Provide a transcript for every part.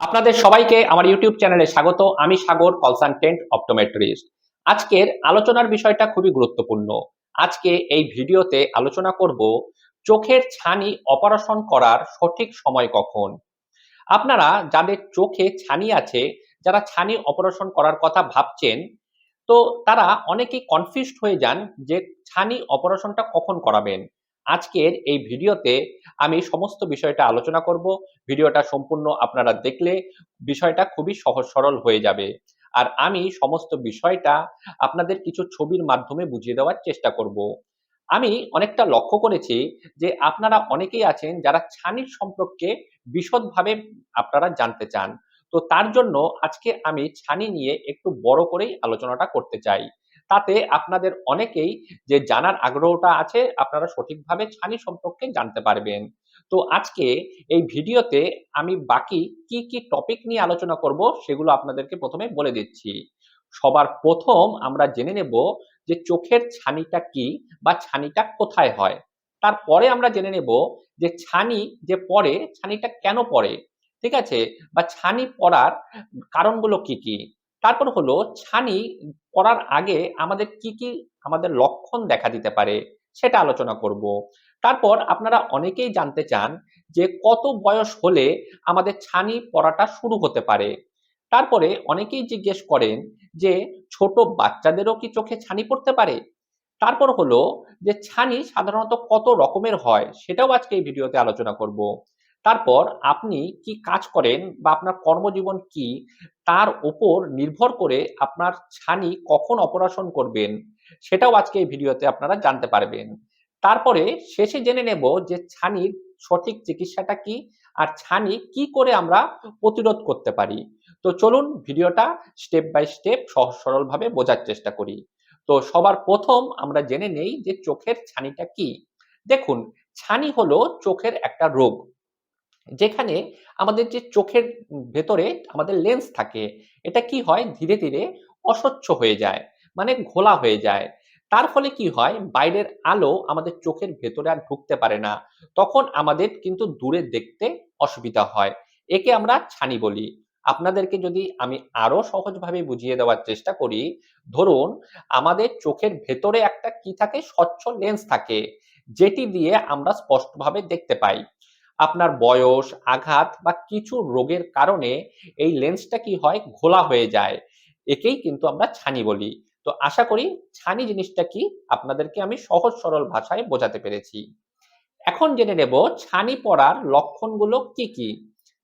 আপনাদের সবাইকে আমার ইউটিউব চ্যানেলে স্বাগত। আমি সাগর কনসালটেন্ট অপটোমেট্রিস্ট। আজকের আলোচনার বিষয়টা খুবই গুরুত্বপূর্ণ। আজকে এই ভিডিওতে আলোচনা করব চোখের ছানি অপারেশন করার সঠিক সময় কখন। আপনারা যাদের চোখে ছানি আছে, যারা ছানি অপারেশন করার কথা ভাবছেন, তো তারা অনেকেই কনফিউজড হয়ে যান যে ছানি অপারেশনটা কখন করাবেন। আজকের এই ভিডিওতে আমি সমস্ত বিষয়টা আলোচনা করব। ভিডিওটা সম্পূর্ণ আপনারা দেখলে বিষয়টা খুবই সহজ সরল হয়ে যাবে। আর আমি সমস্ত বিষয়টা আপনাদের কিছু ছবির মাধ্যমে বুঝিয়ে দেওয়ার চেষ্টা করব। আমি অনেকটা লক্ষ্য করেছি যে আপনারা অনেকেই আছেন যারা ছানির সম্পর্কে বিশদভাবে আপনারা জানতে চান। তো তার জন্য আজকে আমি ছানি নিয়ে একটু বড় করেই আলোচনাটা করতে চাই। তাতে আপনাদের অনেকেই যে জানার আগ্রহটা আছে, আপনারা সঠিকভাবে ছানি সম্পর্কে জানতে পারবেন। তো আজকে এই ভিডিওতে আমি বাকি কি কি টপিক নিয়ে আলোচনা করব সেগুলো আপনাদেরকে প্রথমে বলে দিচ্ছি। সবার প্রথম আমরা জেনে নেব যে চোখের ছানিটা কি বা ছানিটা কোথায় হয়। তারপরে আমরা জেনে নেব যে ছানি যে পড়ে, ছানিটা কেন পড়ে, ঠিক আছে? বা ছানি পড়ার কারণগুলো কি কি? তারপর হলো ছানি পড়ার আগে আমাদের কি কি আমাদের লক্ষণ দেখা দিতে পারে সেটা আলোচনা করব। তারপর আপনারা অনেকেই জানতে চান যে কত বয়স হলে আমাদের ছানি পড়াটা শুরু হতে পারে। তারপরে অনেকেই জিজ্ঞেস করেন যে ছোট বাচ্চাদেরও কি চোখে ছানি পড়তে পারে? তারপর হলো যে ছানি সাধারণত কত রকমের হয় সেটাও আজকে এই ভিডিওতে আলোচনা করব। তারপর আপনি কি কাজ করেন বা আপনার কর্মজীবন কি, তার উপর নির্ভর করে আপনার ছানি কখন অপারেশন করবেন, সেটাও আজকে এই ভিডিওতে আপনারা জানতে পারবেন। তারপরে শেষে জেনে নেব যে ছানির সঠিক চিকিৎসাটা কি আর ছানি কি করে আমরা প্রতিরোধ করতে পারি। তো চলুন ভিডিওটা স্টেপ বাই স্টেপ সহজ সরলভাবে বোঝার চেষ্টা করি। তো সবার প্রথম আমরা জেনে নেই যে চোখের ছানিটা কি। দেখুন, ছানি হলো চোখের একটা রোগ। যেখানে আমাদের যে চোখের ভেতরে আমাদের লেন্স থাকে, এটা কি হয়? ধীরে ধীরে অস্বচ্ছ হয়ে যায় মানে ঘোলা হয়ে যায়। তার ফলে কি হয়? বাইরের আলো আমাদের চোখের ভেতরে আর ঢুকতে পারে না। তখন আমাদের কিন্তু দূরে দেখতে অসুবিধা হয়। একে আমরা ছানি বলি। আপনাদেরকে যদি আমি আরও সহজভাবে বুঝিয়ে দেওয়ার চেষ্টা করি, ধরুন আমাদের চোখের ভেতরে একটা কি থাকে? স্বচ্ছ লেন্স থাকে, যেটি দিয়ে আমরা স্পষ্টভাবে দেখতে পাই। আপনার বয়স, আঘাত বা কিছু রোগের কারণে এই লেন্সটা কি হয়? ঘোলা হয়ে যায়। একেই কিন্তু আমরা ছানি বলি। তো আশা করি ছানি জিনিসটা কি? আপনাদেরকে আমি সহজ সরল ভাষায় বোঝাতে পেরেছি। এখন জেনে নেব ছানি পড়ার লক্ষণগুলো কি কি?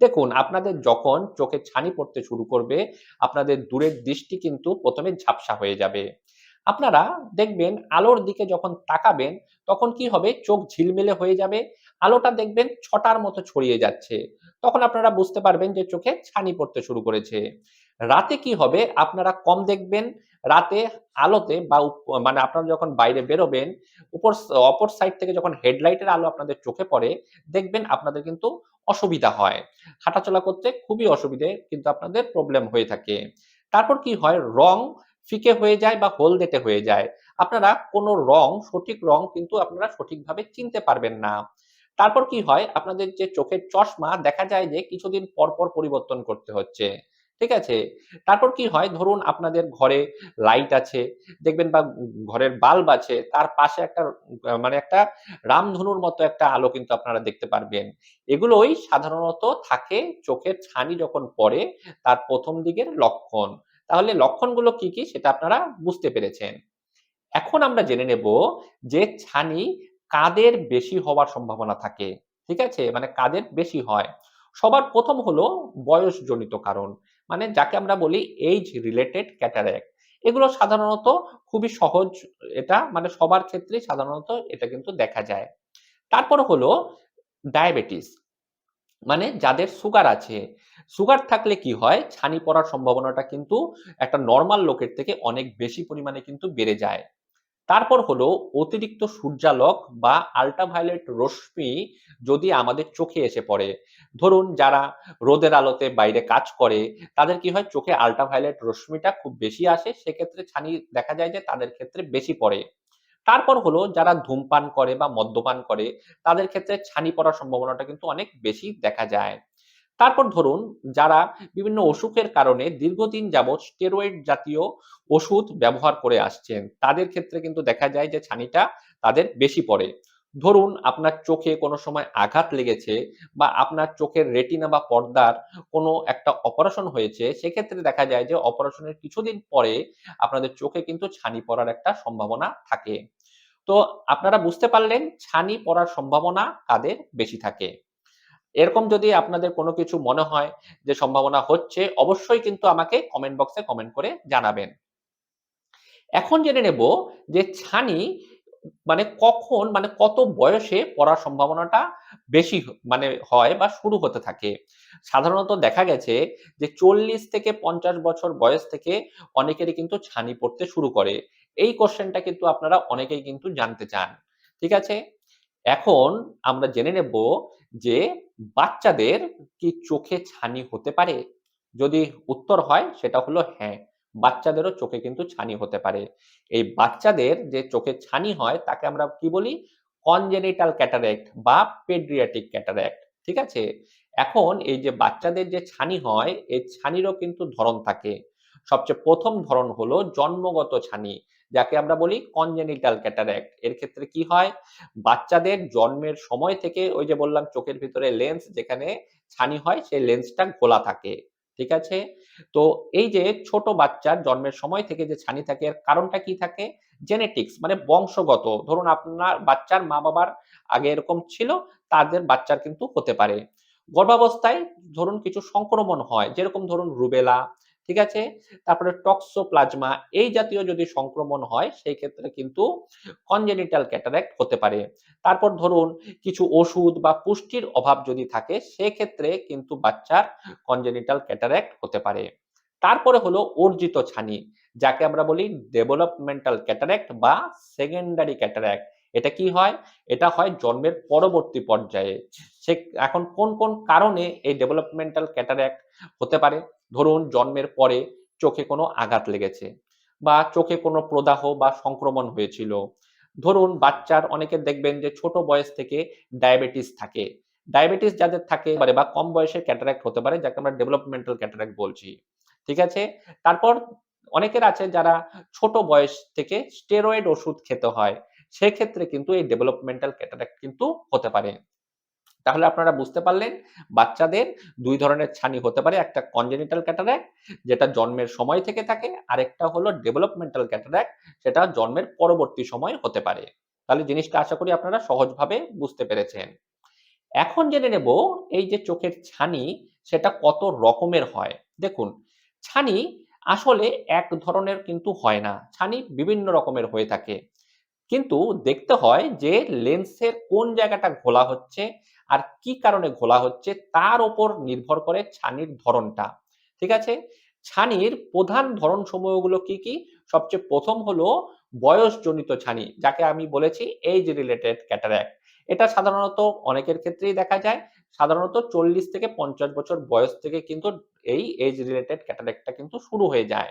দেখুন, আপনাদের যখন চোখে ছানি পড়তে শুরু করবে, আপনাদের দূরের দৃষ্টি কিন্তু প্রথমে ঝাপসা হয়ে যাবে। আপনারা দেখবেন আলোর দিকে যখন তাকাবেন, তখন কি হবে? চোখ ঝিলমিলে হয়ে যাবে। আলোটা দেখবেন ছটার মতো ছড়িয়ে যাচ্ছে। তখন আপনারা বুঝতে পারবেন যে চোখে ছানি পড়তে শুরু করেছে। রাতে কি হবে? আপনারা কম দেখবেন। রাতে আলোতে বা মানে আপনারা যখন বাইরে বেরোবেন, উপর অপর সাইড থেকে যখন হেডলাইটের আলো আপনাদের চোখে পড়ে, দেখবেন আপনাদের কিন্তু অসুবিধা হয়। হাঁটাচলা করতে খুবই অসুবিধে কিন্তু আপনাদের প্রবলেম হয়ে থাকে। তারপর কি হয়? রং ফিকে হয়ে যায় বা হলদেটে হয়ে যায়। আপনারা কোনো রং, সঠিক রং কিন্তু আপনারা সঠিকভাবে চিনতে পারবেন না। তারপর কি হয়? আপনাদের যে চোখের চশমা দেখা যায় যে কিছুদিন পর পর পরিবর্তন করতে হচ্ছে। ঠিক আছে? তারপর কি হয়? ধরুন আপনাদের ঘরে লাইট আছে, দেখবেন বা ঘরের বাল্ব আছে, তার পাশে একটা মানে একটা রামধনুর মতো একটা আলো কিন্তু আপনারা দেখতে পারবেন। এগুলোই সাধারণত থাকে চোখের ছানি যখন পড়ে, তার প্রথম দিকের লক্ষণ। তাহলে লক্ষণগুলো কি কি সেটা আপনারা বুঝতে পেরেছেন। এখন আমরা জেনে নেব যে ছানি কাদের বেশি হওয়ার সম্ভাবনা থাকে, ঠিক আছে? মানে কাদের বেশি হয়। সবার প্রথম হলো বয়সজনিত কারণ মানে যাকে আমরা বলি এইজ রিলেটেড ক্যাটারাক্ট এগুলো সাধারণত খুবই সহজ এটা মানে সবার ক্ষেত্রেই সাধারণত এটা কিন্তু দেখা যায়। তারপর হলো ডায়াবেটিস মানে যাদের সুগার আছে সুগার থাকলে কি হয়? ছানি পড়ার সম্ভাবনাটা কিন্তু একটা নর্মাল লোকের থেকে অনেক বেশি পরিমাণে কিন্তু বেড়ে যায়। তারপর হলো অতিরিক্ত সূর্যালোক বা আল্ট্রাভায়োলেট রশ্মি যদি আমাদের চোখে এসে পড়ে, ধরুন যারা রোদের আলোতে বাইরে কাজ করে, তাদের কি হয়? চোখে আল্ট্রাভায়োলেট রশ্মিটা খুব বেশি আসে, সেক্ষেত্রে ছানি দেখা যায় যে তাদের ক্ষেত্রে বেশি পড়ে। তারপর হলো যারা ধূমপান করে বা মদ্যপান করে, তাদের ক্ষেত্রে ছানি পড়ার সম্ভাবনাটা কিন্তু অনেক বেশি দেখা যায়। তারপর ধরুন যারা বিভিন্ন অসুখের কারণে দীর্ঘদিন যাবৎ স্টেরয়েড জাতীয় ওষুধ ব্যবহার করে আসছেন, তাদের ক্ষেত্রে কিন্তু দেখা যায় যে ছানিটা তাদের বেশি পড়ে। ধরুন আপনার চোখে কোনো সময় আঘাত লেগেছে বা আপনার চোখের রেটিনা বা পর্দার কোনো একটা অপারেশন হয়েছে, সেক্ষেত্রে দেখা যায় যে অপারেশনের কিছুদিন পরে আপনাদের চোখে কিন্তু ছানি পড়ার একটা সম্ভাবনা থাকে। তো আপনারা বুঝতে পারলেন ছানি পড়ার সম্ভাবনা কাদের বেশি থাকে। এরকম যদি আপনাদের কোনো কিছু মনে হয় যে সম্ভাবনা হচ্ছে, অবশ্যই কিন্তু আমাকে কমেন্ট বক্সে কমেন্ট করে জানাবেন। এখন জেনে নেব যে ছানি মানে কখন মানে কত বয়সে পড়ার সম্ভাবনাটা বেশি মানে হয় বা শুরু হতে থাকে? সাধারণত দেখা গেছে যে চল্লিশ থেকে পঞ্চাশ বছর বয়স থেকে অনেকেরই কিন্তু ছানি পড়তে শুরু করে। এই কোশ্চেনটা কিন্তু আপনারা অনেকেই কিন্তু জানতে চান। ঠিক আছে? এখন আমরা জেনে নেব যে বাচ্চাদের কি চোখে ছানি হতে পারে? যদি উত্তর হয় সেটা হলো হ্যাঁ। বাচ্চাদেরও চোখে কিন্তু ছানি হতে পারে। এই বাচ্চাদের যে চোখে ছানি হয়, তাকে আমরা কি বলি? কনজেনিটাল ক্যাটারেক্ট বা পেড্রিয়াটিক ক্যাটারেক্ট ঠিক আছে? এখন এই যে বাচ্চাদের যে ছানি হয় এই ছানিরও কিন্তু ধরন থাকে। সবচেয়ে প্রথম ধরন হলো জন্মগত ছানি, যাকে আমরা বলি কনজেনিটাল ক্যাটারেক্ট এর ক্ষেত্রে কি হয়? বাচ্চাদের জন্মের সময় থেকে ওই যে বললাম চোখের ভিতরে লেন্স যেখানে ছানি হয়, সেই লেন্সটা খোলা থাকে, ঠিক আছে? তো এই যে ছোট বাচ্চার জন্মের সময় থেকে যে ছানি থাকে, এর কারণটা কি থাকে? জেনেটিক্স মানে বংশগত। ধরুন আপনার বাচ্চার মা বাবার আগে এরকম ছিল, তাদের বাচ্চার কিন্তু হতে পারে। গর্ভাবস্থায় ধরুন কিছু সংক্রমণ হয়, যেরকম ধরুন রুবেলা ঠিক আছে? তারপরে টক্সোপ্লাজমা, এই জাতীয় যদি সংক্রমণ হয়, সেই ক্ষেত্রে কিন্তু কনজেনিটাল ক্যাটারাক্ট হতে পারে। তারপর ধরুন, কিছু ওষুধ বা পুষ্টির অভাব যদি থাকে সেক্ষেত্রে কিন্তু বাচ্চার কনজেনিটাল ক্যাটারাক্ট হতে পারে। তারপরে হলো অর্জিত ছানি, যাকে আমরা বলি ডেভেলপমেন্টাল ক্যাটারাক্ট বা সেকেন্ডারি ক্যাটারাক্ট এটা কি হয়? এটা হয় জন্মের পরবর্তী পর্যায়ে। সে এখন কোন কোন কারণে এই ডেভেলপমেন্টাল ক্যাটারাক্ট হতে পারে? ধরুন জন্মের পরে চোখে কোনো আঘাত লেগেছে বা চোখে কোনো প্রদাহ বা সংক্রমণ হয়েছিল। ধরুন বাচ্চার অনেকে দেখবেন যে ছোট বয়স থেকে ডায়াবেটিস থাকে। ডায়াবেটিস যাদের থাকে পারে বা কম বয়সে ক্যাটারাক্ট হতে পারে, যাকে আমরা ডেভেলপমেন্টাল ক্যাটারাক্ট বলছি। ঠিক আছে? তারপর অনেকের আছে যারা ছোট বয়স থেকে স্টেরয়েড ওষুধ খেতে হয়। সেক্ষেত্রে কিন্তু এই ডেভেলপমেন্টাল ক্যাটারাক্ট কিন্তু হতে পারে। তাহলে আপনারা বুঝতে পারলেন, বাচ্চাদের দুই ধরনের ছানি হতে পারে, একটা কনজেনিটাল ক্যাটারাক্ট যেটা জন্মের সময় থেকে থাকে, আরেকটা হলো ডেভেলপমেন্টাল ক্যাটারাক্ট সেটা জন্মের পরবর্তী সময় হতে পারে। তাহলে জিনিসটা আশা করি আপনারা সহজভাবে বুঝতে পেরেছেন। এখন জেনে নেব এই যে চোখের ছানি, সেটা কত রকমের হয়? দেখুন, ছানি আসলে এক ধরনের কিন্তু হয় না, ছানি বিভিন্ন রকমের হয়ে থাকে। কিন্তু দেখতে হয় যে লেন্সের কোন জায়গাটা ঘোলা হচ্ছে আর কি কারণে ঘোলা হচ্ছে তার ওপর নির্ভর করে ছানির ধরনটা। ঠিক আছে? ছানির প্রধান ধরন সমূহগুলো কি কি? সবচেয়ে প্রথম হলো বয়সজনিত ছানি, যাকে আমি বলেছি এইজ রিলেটেড ক্যাটারাক্ট এটা সাধারণত অনেকের ক্ষেত্রেই দেখা যায়। সাধারণত চল্লিশ থেকে পঞ্চাশ বছর বয়স থেকে কিন্তু এই এজ রিলেটেড ক্যাটারাক্টটা কিন্তু শুরু হয়ে যায়।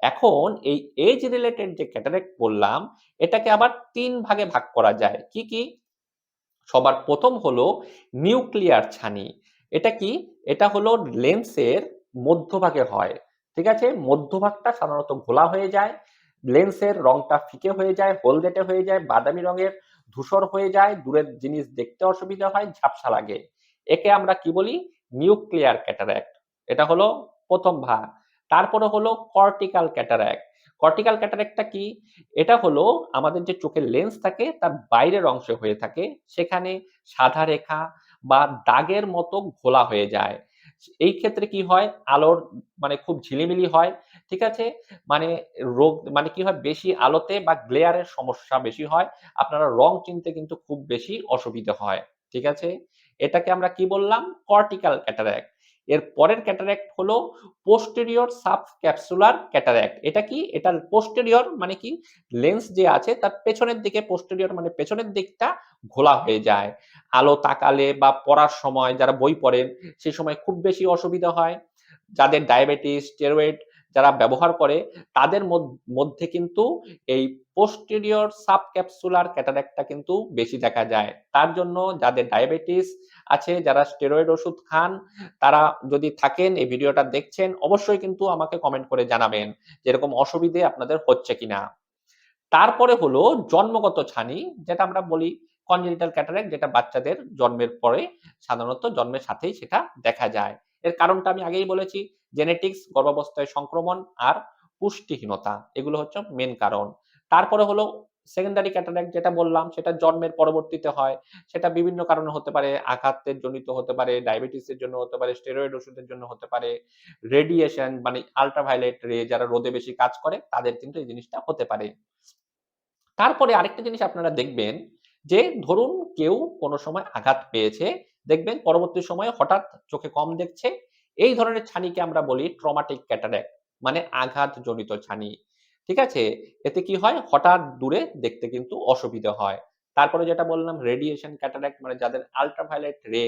এখন এই এজ রিলেটেড যে ক্যাটারাক্ট বললাম, এটাকে আবার তিন ভাগে ভাগ করা যায়। কি কি? সবার প্রথম হলো নিউক্লিয়ার ছানি। এটা কি? এটা হলো লেন্সের মধ্যভাগে হয়, ঠিক আছে? মধ্যভাগটা সাধারণত ঘোলা হয়ে যায়, লেন্সের রংটা ফিকে হয়ে যায়, হলদেটে হয়ে যায়, বাদামি রঙের, ধূসর হয়ে যায়, দূরের জিনিস দেখতে অসুবিধা হয়, ঝাপসা লাগে। একে আমরা কি বলি? Nuclear cataract. এটা হলো প্রথম ভাগ। তারপরে হলো কর্টিক্যাল ক্যাটারাক্ট। কর্টিক্যাল ক্যাটারাক্টটা কি? এটা হলো আমাদের যে চোখের লেন্স থাকে, তার বাইরের অংশে হয়ে থাকে। সেখানে সাদা রেখা বা দাগের মতো ঘোলা হয়ে যায়। এই ক্ষেত্রে কি হয়? আলোর মানে খুব ঝিলিমিলি হয়, ঠিক আছে? মানে রোগ মানে কি হয়? বেশি আলোতে বা গ্লেয়ারের সমস্যা বেশি হয়। আপনারা রং চিনতে কিন্তু খুব বেশি অসুবিধা হয়, ঠিক আছে? এটাকে আমরা কি বললাম? কর্টিক্যাল ক্যাটারাক্ট এর পরের ক্যাটারাক্ট হলো পোস্টেরিয়র সাব ক্যাপসুলার ক্যাটারাক্ট এটা কি? এটা পোস্টেরিয়র মানে কি? লেন্স যে আছে, তার পেছনের দিকে পোস্টেরিয়র মানে পেছনের দিকটা ঘোলা হয়ে যায়। আলো তাকালে বা পড়ার সময় যারা বই পড়েন সেই সময় খুব বেশি অসুবিধা হয়। যাদের ডায়াবেটিস স্টেরয়েড যারা ব্যবহার করে, তাদের মধ্য- কিন্তু এই পোস্টেরিয়র সাবক্যাপসুলার ক্যাটারাক্টটা কিন্তু বেশি দেখা যায়। তার জন্য যাদের ডায়াবেটিস আছে, যারা স্টেরয়েড ওষুধ খান, তারা যদি থাকেন, এই ভিডিওটা দেখছেন, অবশ্যই কিন্তু আমাকে কমেন্ট করে জানাবেন যেরকম অসুবিধে আপনাদের হচ্ছে কিনা। তারপরে হলো জন্মগত ছানি, যেটা আমরা বলি কনজেনিটাল ক্যাটারেক যেটা বাচ্চাদের জন্মের পরে সাধারণত জন্মের সাথেই সেটা দেখা যায়। এর কারণটা আমি আগেই বলেছি জেনেটিক্স গর্ভাবস্থায় সংক্রমণ আর পুষ্টিহীনতা, এগুলো হচ্ছে মেন কারণ। তারপরে হলো সেকেন্ডারি ক্যাটারাক্ট যেটা বললাম, সেটা জন্মের পরবর্তীতে হয়। সেটা বিভিন্ন কারণে হতে পারে, আঘাতের জনিত হতে পারে ডায়াবেটিসের জন্য হতে পারে স্টেরয়েড ওষুধের জন্য হতে পারে রেডিয়েশন মানে আল্ট্রাভায়োলেট রে যারা রোদে বেশি কাজ করে, তাদের কিন্তু এই জিনিসটা হতে পারে। তারপরে আরেকটা জিনিস আপনারা দেখবেন যে, ধরুন কেউ কোনো সময় আঘাত পেয়েছে, দেখবেন পরবর্তী সময়ে হঠাৎ চোখে কম দেখছে এই ধরনের ছানিকে আমরা বলি ট্রমাটিক ক্যাটারাক্ট মানে আঘাত আঘাতজনিত ছানি। ঠিক আছে? এতে কি হয়? হঠাৎ দূরে দেখতে কিন্তু অসুবিধা হয়। তারপরে যেটা বললাম রেডিয়েশন ক্যাটারাক্ট মানে যাদের আল্ট্রাভায়োলেট রে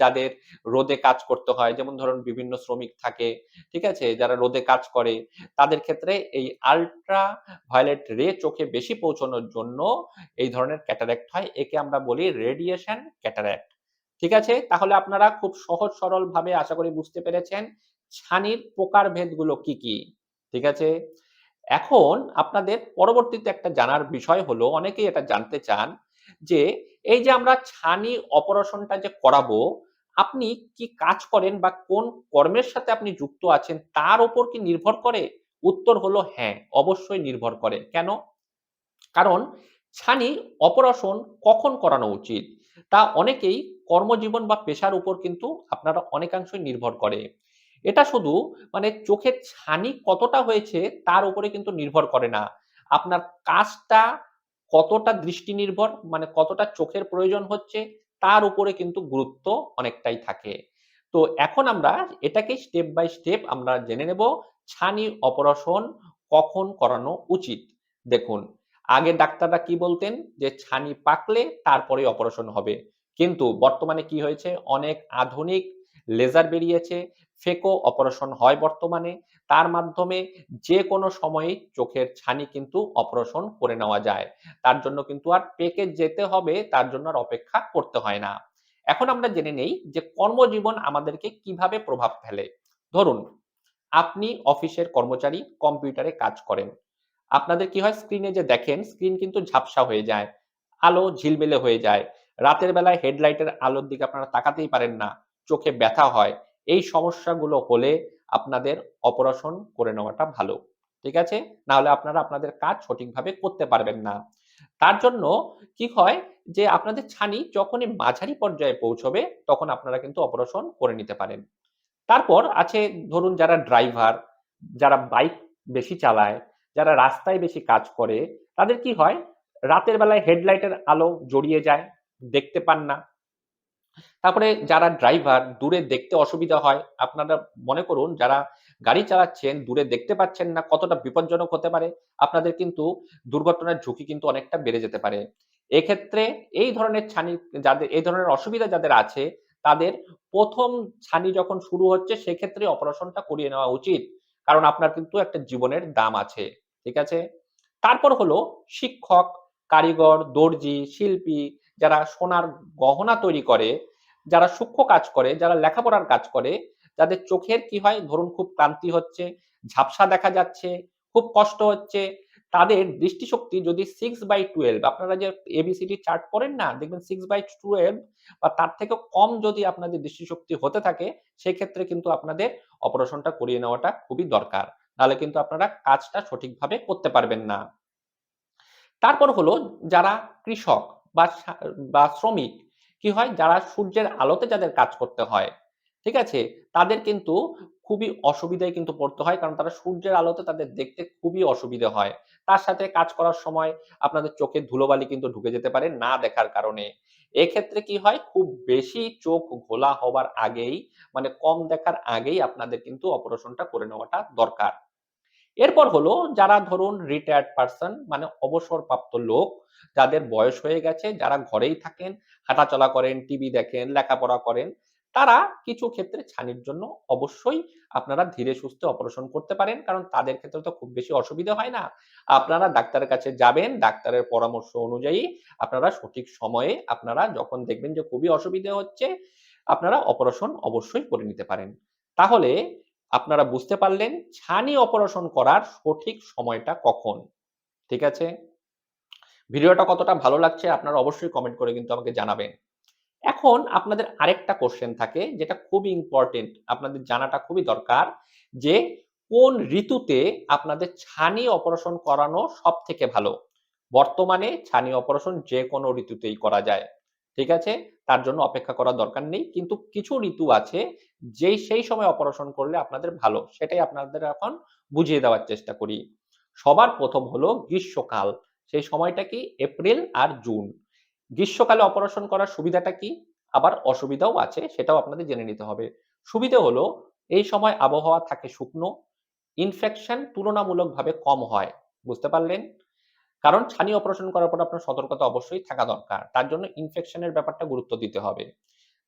যাদের রোদে কাজ করতে হয়, যেমন ধরুন বিভিন্ন শ্রমিক থাকে, ঠিক আছে? যারা রোদে কাজ করে, তাদের ক্ষেত্রে এই আল্ট্রা ভায়োলেট রে চোখে বেশি পৌঁছানোর জন্য এই ধরনের ক্যাটারাক্ট হয়। একে আমরা বলি রেডিয়েশন ক্যাটারাক্ট ঠিক আছে? তাহলে আপনারা খুব সহজ সরল ভাবে আশা করি বুঝতে পেরেছেন ছানির প্রকার ভেদগুলো কি কি, ঠিক আছে? এখন আপনাদের পরবর্তীতে একটা জানার বিষয় হলো, অনেকেই এটা জানতে চান যে এই যে আমরা ছানি অপারেশনটা যে করাবো, আপনি কি কাজ করেন বা কোন কর্মের সাথে আপনি যুক্ত আছেন, তার উপর কি নির্ভর করে? উত্তর হলো হ্যাঁ অবশ্যই নির্ভর করে। কেন? কারণ ছানি অপারেশন কখন করানো উচিত? তা অনেকেই কর্মজীবন বা পেশার উপর কিন্তু আপনারা অনেকাংশই নির্ভর করে। এটা শুধু মানে চোখের ছানি কতটা হয়েছে তার উপরে কিন্তু নির্ভর করে না। আপনার কাজটা কতটা দৃষ্টি নির্ভর মানে কতটা চোখের প্রয়োজন হচ্ছে তার উপরে কিন্তু গুরুত্ব অনেকটাই থাকে। তো এখন আমরা এটাকে স্টেপ বাই স্টেপ আমরা জেনে নেব ছানি অপারেশন কখন করানো উচিত। দেখুন, আগে ডাক্তাররা কি বলতেন যে ছানি পাকলে তারপরে অপারেশন হবে। কিন্তু বর্তমানে কি হয়েছে? অনেক আধুনিক লেজার বেরিয়েছে, ফেকো অপারেশন হয় বর্তমানে। তার মাধ্যমে যে কোনো সময়ে চোখের ছানি কিন্তু অপারেশন করে নেওয়া যায়। তার জন্য কিন্তু আর পেকে যেতে হবে, তার জন্য আর অপেক্ষা করতে হয় না। এখন আমরা জেনে নেই যে কর্মজীবন আমাদেরকে কীভাবে প্রভাব ফেলে। ধরুন, আপনি অফিসের কর্মচারী, কম্পিউটারে কাজ করেন। আপনাদের কি হয়? স্ক্রিনে যে দেখেন, স্ক্রিন কিন্তু ঝাপসা হয়ে যায়, আলো ঝিলবেলে হয়ে যায়। রাতের বেলায় হেডলাইটের আলোর দিকে আপনারা তাকাতেই পারেন না, চোখে ব্যথা হয়। এই সমস্যাগুলো হলে আপনাদের অপারেশন করে নেওয়াটা ভালো, ঠিক আছে? না হলে আপনারা আপনাদের কাজ সঠিকভাবে করতে পারবেন না। তার জন্য কি হয় যে, আপনাদের ছানি যখনই মাঝারি পর্যায়ে পৌঁছবে, তখন আপনারা কিন্তু অপারেশন করে নিতে পারেন। তারপর আছে ধরুন যারা ড্রাইভার, যারা বাইক বেশি চালায়, যারা রাস্তায় বেশি কাজ করে, তাদের কি হয়? রাতের বেলায় হেডলাইটের আলো জড়িয়ে যায় দেখতে পান না। তারপরে যারা ড্রাইভার দূরে দেখতে অসুবিধা হয়, আপনারা মনে করুন যারা গাড়ি চালাচ্ছেন, দূরে দেখতে পাচ্ছেন না কতটা বিপজ্জনক হতে পারে, আপনাদের কিন্তু দুর্ঘটনার ঝুঁকি কিন্তু অনেকটা বেড়ে যেতে পারে। এক্ষেত্রে এই ধরনের ছানি, যাদের, এই ধরনের অসুবিধা যাদের আছে, তাদের প্রথম ছানি যখন শুরু হচ্ছে, সেক্ষেত্রে অপারেশনটা করিয়ে নেওয়া উচিত। কারণ আপনার কিন্তু একটা জীবনের দাম আছে, ঠিক আছে? তারপর হলো শিক্ষক, কারিগর, দর্জি, শিল্পী যারা সোনার গহনা তৈরি করে, যারা সূক্ষ্ম কাজ করে, যারা লেখাপড়ার কাজ করে, যাদের চোখের কি হয়? ধরুন খুব ক্লান্তি হচ্ছে, ঝাপসা দেখা যাচ্ছে, খুব কষ্ট হচ্ছে, তাদের দৃষ্টিশক্তি যদি সিক্স বাই টুয়েলভ আপনারা যে এবিসিডি চার্ট করেন না, দেখবেন সিক্স বাই টুয়েলভ বা তার থেকে কম যদি আপনাদের দৃষ্টিশক্তি হতে থাকে, সেক্ষেত্রে কিন্তু আপনাদের অপারেশনটা করিয়ে নেওয়াটা খুবই দরকার। নাহলে কিন্তু আপনারা কাজটা সঠিকভাবে করতে পারবেন না। তারপর হলো যারা কৃষক বা বা শ্রমিক কি হয়? যারা সূর্যের আলোতে যাদের কাজ করতে হয়, ঠিক আছে? তাদের কিন্তু খুবই অসুবিধায় কিন্তু পড়তে হয় কারণ তারা সূর্যের আলোতে তাদের দেখতে খুবই অসুবিধে হয়। তার সাথে কাজ করার সময় আপনাদের চোখে ধুলোবালি কিন্তু ঢুকে যেতে পারে না দেখার কারণে। এক্ষেত্রে কি হয়? খুব বেশি চোখ ঘোলা হবার আগেই মানে কম দেখার আগেই আপনাদের কিন্তু অপারেশনটা করে নেওয়াটা দরকার। এরপর হলো যারা ধরুন রিটায়ার্ড পার্সন মানে অবসরপ্রাপ্ত লোক, যাদের বয়স হয়ে গেছে, যারা ঘরেই থাকেন, হাঁটাচলা করেন টিভি দেখেন, লেখাপড়া করেন, তারা কিছু ক্ষেত্রে ছানির জন্য অবশ্যই আপনারা ধীরে সুস্থে অপারেশন করতে পারেন, কারণ তাদের ক্ষেত্রে তো খুব বেশি অসুবিধা হয় না। আপনারা ডাক্তারের কাছে যাবেন, ডাক্তারের পরামর্শ অনুযায়ী আপনারা সঠিক সময়ে আপনারা যখন দেখবেন যে খুবই অসুবিধা হচ্ছে, আপনারা অপারেশন অবশ্যই করে নিতে পারেন। তাহলে আপনারা বুঝতে পারলেন ছানি অপারেশন করার সঠিক সময়টা কখন। ঠিক আছে? ভিডিওটা কতটা ভালো লাগছে আপনারা অবশ্যই কমেন্ট করে কিন্তু আমাকে জানাবেন। এখন আপনাদের আরেকটা কোশ্চেন থাকে যেটা খুবই ইম্পর্টেন্ট আপনাদের জানাটা খুবই দরকার যে কোন ঋতুতে আপনাদের ছানি অপারেশন করানো সব থেকে ভালো? বর্তমানে ছানি অপারেশন যে কোনো ঋতুতেই করা যায়। ঠিক আছে? তার জন্য অপেক্ষা করার দরকার নেই। কিন্তু কিছু ঋতু আছে যেই, সেই সময় অপারেশন করলে আপনাদের ভালো। সেটাই আপনাদের এখন বুঝিয়ে দেওয়ার চেষ্টা করি। সবার প্রথম হলো গ্রীষ্মকাল। সেই সময়টা কি? এপ্রিল আর জুন। গ্রীষ্মকালে অপারেশন করার সুবিধাটা কি? আবার অসুবিধাও আছে, সেটাও আপনাদের জেনে নিতে হবে। সুবিধে হলো এই সময় আবহাওয়া থাকে শুকনো ইনফেকশন তুলনামূলকভাবে কম হয়। বুঝতে পারলেন? কারণ ছানি অপারেশন করার পর আপনার সতর্কতা অবশ্যই থাকা দরকার। তার জন্য ইনফেকশনের ব্যাপারটা গুরুত্ব দিতে হবে।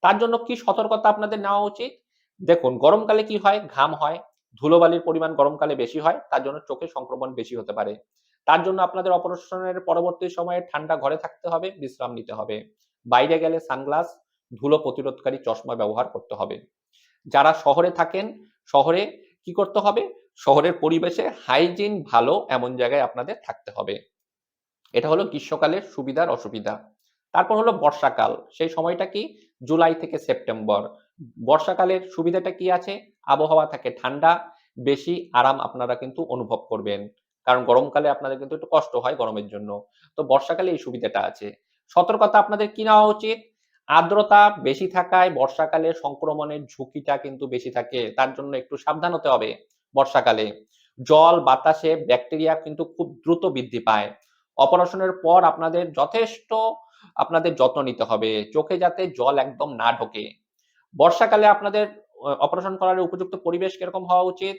তার জন্য কি সতর্কতা আপনাদের নেওয়া উচিত? দেখুন, গরমকালে কি হয়? ঘাম হয়। ধুলোবালির পরিমাণ গরমকালে বেশি হয়। তার জন্য চোখে সংক্রমণ বেশি হতে পারে। তার জন্য আপনাদের অপারেশনের পরবর্তী সময়ে ঠান্ডা ঘরে থাকতে হবে, বিশ্রাম নিতে হবে। বাইরে গেলে সানগ্লাস, ধুলো প্রতিরোধকারী চশমা ব্যবহার করতে হবে। যারা শহরে থাকেন, শহরে কি করতে হবে? শহরের পরিবেশে হাইজিন ভালো এমন জায়গায় আপনাদের থাকতে হবে। এটা হলো গ্রীষ্মকালের সুবিধার অসুবিধা। তারপর হলো বর্ষাকাল, সেই সময়টা কি? জুলাই থেকে সেপ্টেম্বর। বর্ষাকালের সুবিধাটা কি আছে? আবহাওয়া থাকে ঠান্ডা, বেশি আরাম আপনারা কিন্তু অনুভব করবেন। কারণ গরমকালে আপনাদের কিন্তু একটু কষ্ট হয় গরমের জন্য। তো বর্ষাকালে এই সুবিধাটা আছে। সতর্কতা আপনাদের কি নেওয়া উচিত? আর্দ্রতা বেশি থাকায় বর্ষাকালে সংক্রমণের ঝুঁকিটা কিন্তু বেশি থাকে। তার জন্য একটু সাবধান হতে হবে বর্ষাকালে। জল, বাতাসে ব্যাকটেরিয়া কিন্তু খুব দ্রুত বৃদ্ধি পায়। অপারেশনের পর আপনাদের যথেষ্ট, আপনাদের যত্ন নিতে হবে। চোখে যাতে জল একদম না ঢোকে। বর্ষাকালে আপনাদের অপারেশন করার উপযুক্ত পরিবেশ কীরকম হওয়া উচিত?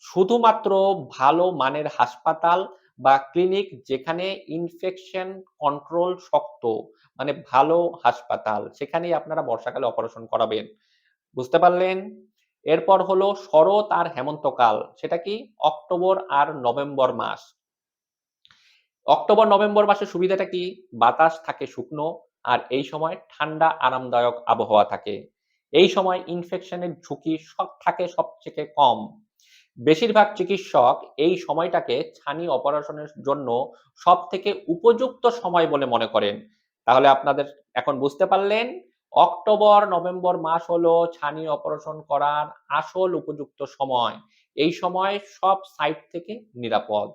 শুধুমাত্র ভালো মানের হাসপাতাল বা ক্লিনিক যেখানে ইনফেকশন কন্ট্রোল শক্ত মানে ভালো হাসপাতাল, সেখানেই আপনারা বর্ষাকালে অপারেশন করাবেন। বুঝতে পারলেন? এরপর হলো শরৎ আর হেমন্তকাল। সেটা কি? অক্টোবর আর নভেম্বর মাস। অক্টোবর, নভেম্বর মাসের সুবিধাটা কি? বাতাস থাকে শুকনো আর এই সময় ঠান্ডা, আরামদায়ক আবহাওয়া থাকে। এই সময় ইনফেকশনের ঝুঁকি সব থাকে সবথেকে কম। বেশিরভাগ চিকিৎসক এই সময়টাকে ছানি অপারেশনের জন্য সব থেকে উপযুক্ত সময় বলে মনে করেন। তাহলে আপনাদের এখন বুঝতে পারলেন, অক্টোবর, নভেম্বর মাস হলো ছানি অপারেশন করার আসল উপযুক্ত সময়। এই সময় সব সাইট থেকে নিরাপদ।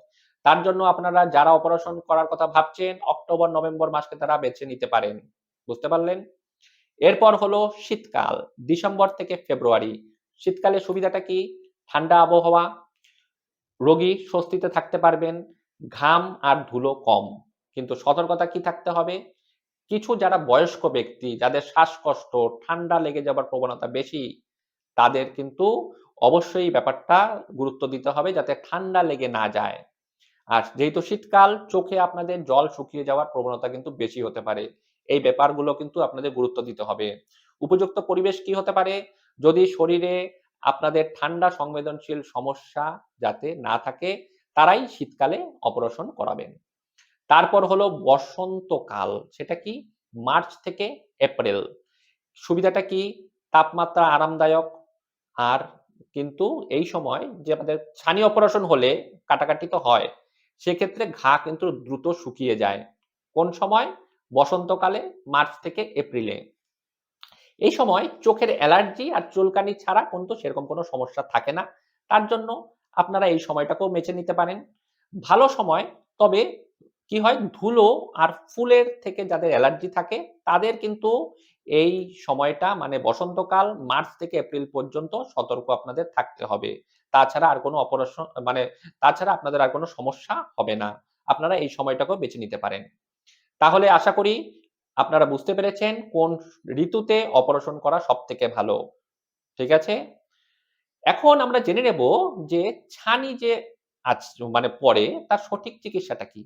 তার জন্য আপনারা যারা অপারেশন করার কথা ভাবছেন অক্টোবর নভেম্বর মাসকে তারা বেছে নিতে পারেন। বুঝতে পারলেন? এরপর হলো শীতকাল ডিসেম্বর থেকে ফেব্রুয়ারি শীতকালে সুবিধাটা কি? ঠান্ডা আবহাওয়া, রোগী স্বস্তিতে থাকতে পারবেন, ঘাম আর ধুলো কম। কিন্তু সতর্কতা কি থাকতে হবে? কিছু যারা বয়স্ক ব্যক্তি, যাদের শ্বাসকষ্ট, ঠান্ডা লেগে যাবার প্রবণতা বেশি, তাদের কিন্তু অবশ্যই ব্যাপারটা গুরুত্ব দিতে হবে যাতে ঠান্ডা লেগে না যায়। আর যেহেতু শীতকাল, চোখে আপনাদের জল শুকিয়ে যাওয়ার প্রবণতা কিন্তু বেশি হতে পারে। এই ব্যাপারগুলো কিন্তু আপনাদের গুরুত্ব দিতে হবে। উপযুক্ত পরিবেশ কি হতে পারে? যদি শরীরে আপনাদের ঠান্ডা, সংবেদনশীল সমস্যা যাতে না থাকে, তারাই শীতকালে অপারেশন করাবেন। তারপর হলো বসন্তকাল। সেটা কি? মার্চ থেকে এপ্রিল। সুবিধাটা কি? তাপমাত্রা আরামদায়ক। আর কিন্তু এই সময় যে আমাদের ছানি অপারেশন হলে কাটাকাটি তো হয়। সেক্ষেত্রে ঘা কিন্তু দ্রুত শুকিয়ে যায়। কোন সময়? বসন্তকালে, মার্চ থেকে এপ্রিলে। এই সময় চোখের অ্যালার্জি আর চুলকানি ছাড়া কিন্তু সেরকম কোনো সমস্যা থাকে না। তার জন্য আপনারা এই সময়টাকেও বেছে নিতে পারেন। ভালো সময়, তবে কি হয়? ধুলো আর ফুলের থেকে যাদের অ্যালার্জি থাকে, তাদের কিন্তু এই সময়টা মানে বসন্তকাল, মার্চ থেকে এপ্রিল পর্যন্ত সতর্ক আপনাদের থাকতে হবে। তাছাড়া আর কোনো অপারেশন মানে তাছাড়া আপনাদের আর কোনো সমস্যা হবে না। আপনারা এই সময়টাকেও বেছে নিতে পারেন। তাহলে আশা করি আপনারা বুঝতে পেরেছেন কোন ঋতুতে অপারেশন করা সব থেকে ভালো। ঠিক আছে? এখন আমরা জেনে নেব যে ছানি যে আজ মানে পরে তার সঠিক চিকিৎসাটা কি।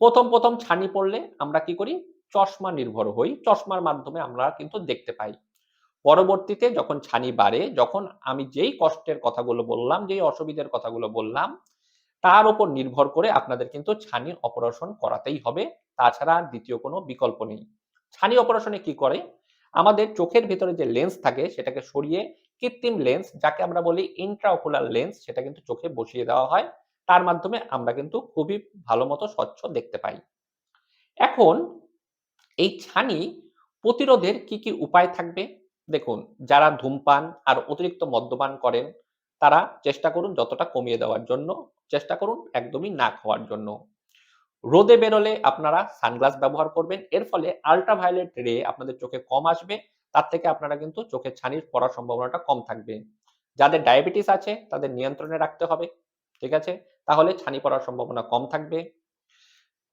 প্রথম প্রথম ছানি পড়লে আমরা কি করি? চশমা নির্ভর হই। চশমার মাধ্যমে আমরা কিন্তু দেখতে পাই। পরবর্তীতে যখন ছানি বাড়ে, যখন আমি যেই কষ্টের কথাগুলো বললাম, যেই অসুবিধার কথাগুলো বললাম, তার উপর নির্ভর করে আপনাদের কিন্তু ছানি অপারেশন করাতেই হবে। তাছাড়া দ্বিতীয় কোনো বিকল্প নেই। ছানি অপারেশনে কি করে? আমাদের চোখের ভেতরে যে লেন্স থাকে সেটাকে সরিয়ে কৃত্রিম লেন্স যাকে আমরা বলি ইন্ট্রাওকুলার লেন্স সেটা কিন্তু চোখে বসিয়ে দেওয়া হয়। তার মাধ্যমে আমরা কিন্তু খুবই ভালো মতো স্বচ্ছ দেখতে পাই। এখন এই ছানি প্রতিরোধের কি, কি উপায় থাকবে? দেখুন, যারা ধূমপান আর অতিরিক্ত মদ্যপান করেন, তারা চেষ্টা করুন যতটা কমিয়ে দেওয়ার জন্য, চেষ্টা করুন একদমই না খাওয়ার জন্য। রোদে বেরোলে আপনারা সানগ্লাস ব্যবহার করবেন। এর ফলে আল্ট্রাভায়োলেট রে আপনাদের চোখে কম আসবে। তার থেকে আপনারা কিন্তু চোখে ছানির পড়ার সম্ভাবনাটা কম থাকবে। যাদের ডায়াবেটিস আছে তাদের নিয়ন্ত্রণে রাখতে হবে। ঠিক আছে? তাহলে ছানি পড়ার সম্ভাবনা কম থাকবে।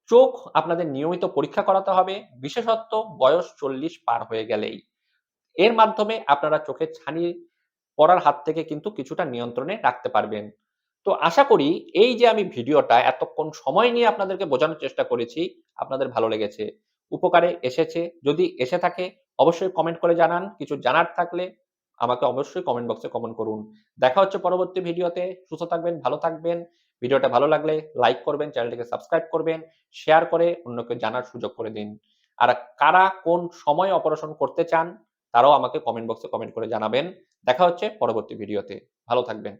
চোখ আপনাদের নিয়মিত পরীক্ষা করাতে হবে, বিশেষত বয়স ৪০ পার হয়ে গেলেই। এর মাধ্যমে আপনারা চোখে ছানি পড়ার হাত থেকে কিন্তু কিছুটা নিয়ন্ত্রণে রাখতে পারবেন। তো আশা করি এই যে আমি ভিডিওটা এতক্ষণ সময় নিয়ে আপনাদেরকে বোঝানোর চেষ্টা করেছি, আপনাদের ভালো লেগেছে। উপকারে এসেছে। যদি এসে থাকে অবশ্যই কমেন্ট করে জানান। কিছু জানার থাকলে আমাকে অবশ্যই কমেন্ট বক্সে কমেন্ট করুন। দেখা হচ্ছে পরবর্তী ভিডিওতে। সুস্থ থাকবেন, ভালো থাকবেন। ভিডিওটা ভালো লাগলে লাইক করবেন, চ্যানেলটিকে সাবস্ক্রাইব করবেন, শেয়ার করে অন্যকে জানার সুযোগ করে দিন। আর কারা কোন সময়ে অপারেশন করতে চান তারাও আমাকে কমেন্ট বক্সে কমেন্ট করে জানাবেন। দেখা হচ্ছে পরবর্তী ভিডিওতে। ভালো থাকবেন।